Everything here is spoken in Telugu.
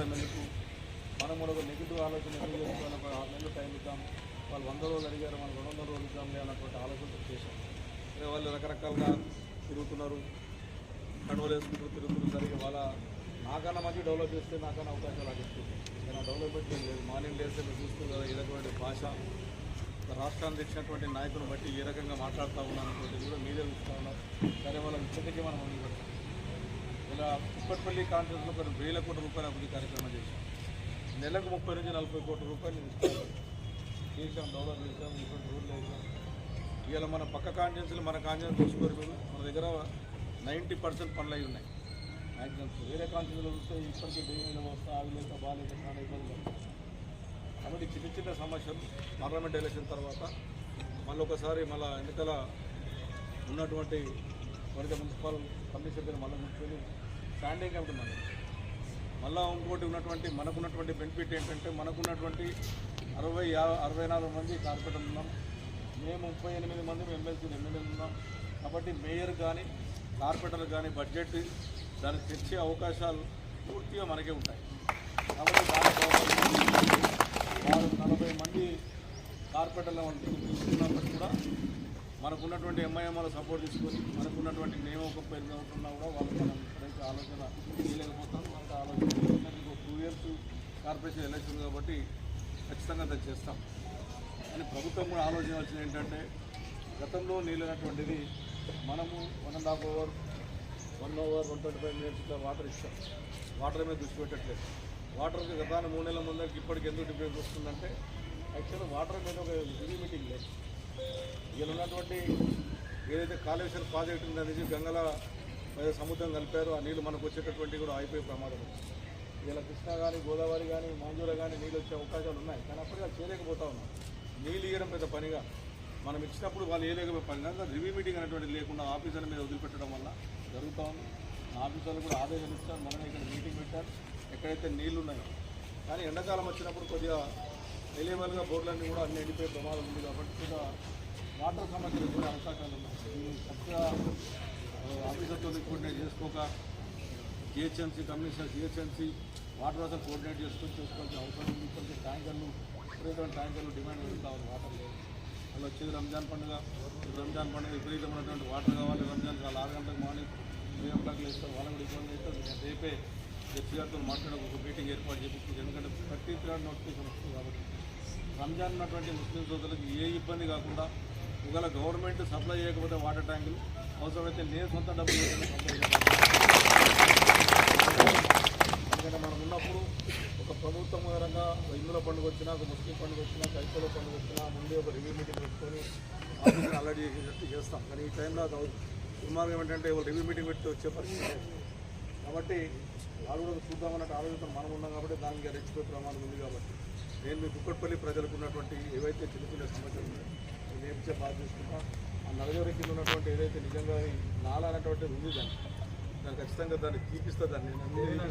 ఇవ్వడం ఎందుకు మనం కూడా ఒక నెగిటివ్ ఆలోచన ఎందుకు చేసుకోవాలి ఒక ఆరు నెలలు టైం ఇద్దాం. వాళ్ళు వంద రోజులు అడిగారు మనం రెండు వందల రోజులు ఇద్దాంలే అన్నటువంటి ఆలోచన చేశాం. ఇక వాళ్ళు రకరకాలుగా తిరుగుతున్నారు కండువలు వేసుకుంటూ తిరుగుతున్నారు. సరిగ్గా వాళ్ళ నాకన్నా మంచి డెవలప్ చేస్తే నాకన్నా అవకాశాలు నాకు ఇస్తుంది కానీ డెవలప్మెంట్ లేదు. మార్నింగ్ లేస్తే మీరు చూస్తుంది కదా భాష. రాష్ట్రాన్ని తెచ్చినటువంటి నాయకులను బట్టి ఏ రకంగా మాట్లాడుతూ ఉన్నాను అనుకోండి కూడా మీరే చూస్తూ ఉన్నారు. కానీ వాళ్ళ ఇప్పటికీ మనం మొదలు పెడతాం ఇలా కుప్పట్పల్లి కాన్ఫరెన్స్లో కొన్ని వేల కోట్ల రూపాయల అభివృద్ధి కార్యక్రమం చేశాం. నెలకు ముప్పై నుంచి నలభై కోట్ల రూపాయలు ఇస్తాం. చేసాం డెవలప్ చేసాం ఇప్పుడు రోడ్లు వేసాం ఇవాళ మన పక్క కాన్ఫరెన్స్లు మన కాన్ఫరెన్స్ చూసుకోరు మీరు. మన దగ్గర నైంటీ పర్సెంట్ పనులు అయి ఉన్నాయి. మ్యాక్సిమం వేరే కాన్ఫరెన్స్లో చూస్తే ఇప్పటికీ బియ్యం వస్తా అవి లేక బాగాలేక చాలా ఇబ్బందులు కాబట్టి చిన్న చిన్న సమస్యలు. పార్లమెంట్ ఎలక్షన్ తర్వాత మళ్ళీ ఒకసారి మళ్ళీ ఎన్నికల ఉన్నటువంటి వరద మున్సిపల్ కమిషన్ సభ్యులు మళ్ళీ కూర్చొని స్టాండింగ్ కమిటీ మళ్ళీ. మళ్ళీ ఇంకోటి ఉన్నటువంటి మనకున్నటువంటి బెనిఫిట్ ఏంటంటే మనకున్నటువంటి అరవై అరవై నాలుగు మంది కార్పొరేటర్లు ఉన్నాం. మేము ముప్పై ఎనిమిది మంది ఎమ్మెల్సీలు ఎమ్మెల్యేలు ఉన్నాం. కాబట్టి మేయర్ కానీ కార్పొరేటర్లు కానీ బడ్జెట్ దానికి తెచ్చే అవకాశాలు పూర్తిగా మనకే ఉంటాయి. కాబట్టి దాని వారు నలభై మంది కార్పొరేటర్లు వాళ్ళు తీసుకున్నప్పటికీ కూడా మనకున్నటువంటి ఎంఐఎంల సపోర్ట్ తీసుకొని మనకున్నటువంటి ఒక పేరు అవుతున్నా కూడా వాళ్ళు మనం ఎక్కడైతే ఆలోచన చేయలేకపోతాం మనకు ఆలోచన ఇంకో టూ ఇయర్స్ కార్పొరేషన్ ఎలక్షన్ కాబట్టి ఖచ్చితంగా అది చేస్తాం. అని ప్రభుత్వం కూడా ఆలోచించాల్సింది ఏంటంటే గతంలో నీళ్ళైనటువంటిది మనము one and half hour one hour one twenty five minutes ఇట్లా వాటర్ ఇస్తాం వాటర్ మీద దృష్టి పెట్టట్లేదు. వాటర్కి గతాన్ని మూడు నెలల ముందరికి ఇప్పటికి ఎందుకు డిఫరెన్స్ వస్తుందంటే యాక్చువల్ వాటర్ మీద ఒక రివ్యూ మీటింగ్ లేదు. ఇక్కడ ఉన్నటువంటి ఏదైతే కాళేశ్వరం ప్రాజెక్ట్ ఉందో అనేది గంగల మీద సముద్రం కలిపారు. ఆ నీళ్ళు మనకు వచ్చేటటువంటి కూడా అయిపోయే ప్రమాదం. ఇలా కృష్ణా కానీ గోదావరి కానీ మాంజూర కానీ నీళ్ళు వచ్చే అవకాశాలు ఉన్నాయి. కానీ అప్పటికి అది చేయలేకపోతా ఉన్నాం. నీళ్ళు ఇవ్వడం పెద్ద పనిగా. మనం ఇచ్చినప్పుడు వాళ్ళు వేయలేకపోయే పని. కాదు రివ్యూ మీటింగ్ అనేటువంటిది లేకుండా ఆఫీసర్ల మీద వదిలిపెట్టడం వల్ల జరుగుతూ ఉంది. ఆఫీసర్లు కూడా ఆదేశాలు ఇస్తారు. మనమే ఇక్కడ మీటింగ్ పెట్టారు. ఎక్కడైతే నీళ్ళు ఉన్నాయో కానీ ఎండాకాలం వచ్చినప్పుడు కొద్దిగా ఎలివల్గా బోర్డులన్నీ కూడా అన్ని ఎండిపోయే ప్రమాదం ఉంది కాబట్టి కూడా వాటర్ సమస్యలు కూడా అవకాశాలు ఉన్నాయి. దీన్ని చక్కగా ఆఫీసర్తో కోఆర్డినేట్ చేసుకోక జిహెచ్ఎంసీ కమిషనర్ జిహెచ్ఎంసీ వాటర్ అసలు కోఆర్డినేట్ చేసుకొని చేసుకోవాల్సిన అవసరం ఉంది. ఇప్పటికే ట్యాంకర్లు విపరీతమైన ట్యాంకర్లు డిమాండ్ కావాలి వాటర్లో వాటర్ లేదు వచ్చేది రంజాన్ పండుగ. రంజాన్ పండుగ విపరీతమైనటువంటి వాటర్ కావాలి. రంజాన్ కావాలి ఆరు గంటలకు మార్నింగ్ త్రీ ఓ క్లాక్ లేస్తారు. వాళ్ళకి కూడా ఇబ్బంది అవుతుంది. రేపే జడ్జి గారితో మాట్లాడి ఒక మీటింగ్ ఏర్పాటు చేపించింది ఎందుకంటే ప్రతి త్రీ నోటిఫికేషన్ వస్తుంది కాబట్టి. రంజాన్ ఉన్నటువంటి ముస్లిం సోదరులకు ఏ ఇబ్బంది కాకుండా ఒకవేళ గవర్నమెంట్ సప్లై చేయకపోతే వాటర్ ట్యాంకులు అవసరమైతే నేను సొంత డబ్బులు సప్లై ఎందుకంటే మనం ఉన్నప్పుడు ఒక ప్రభుత్వం పరంగా హిందుల పండుగ వచ్చినా ఒక ముస్లిం పండుగ వచ్చినా క్రైస్తవుల పండుగ వచ్చినా ముందే ఒక రివ్యూ మీటింగ్ పెట్టుకొని ఆఫీస్ని అలర్ట్ చేసేటట్టు చేస్తాం. కానీ ఈ టైంలో అది దుర్మార్గం ఏంటంటే ఒక రివ్యూ మీటింగ్ పెట్టి వచ్చే పరిస్థితి లేదు. కాబట్టి వాళ్ళు కూడా చూద్దామన్నట్టు ఆలోచన మనం ఉన్నాం కాబట్టి దానికి రెచ్చిపోయే ప్రమాదం ఉంది కాబట్టి నేను మీ కుక్కట్పల్లి ప్రజలకు ఉన్నటువంటి ఏవైతే చిన్న చిన్న సమస్యలు ఉన్నాయో నేను నేర్పించే బాధ తీసుకుంటా ఆ నలుగురి కింద ఉన్నటువంటి ఏదైతే నిజంగా నాల అనేటువంటిది ఉంది దాన్ని దాన్ని ఖచ్చితంగా దాన్ని తీపిస్తా దాన్ని నేను.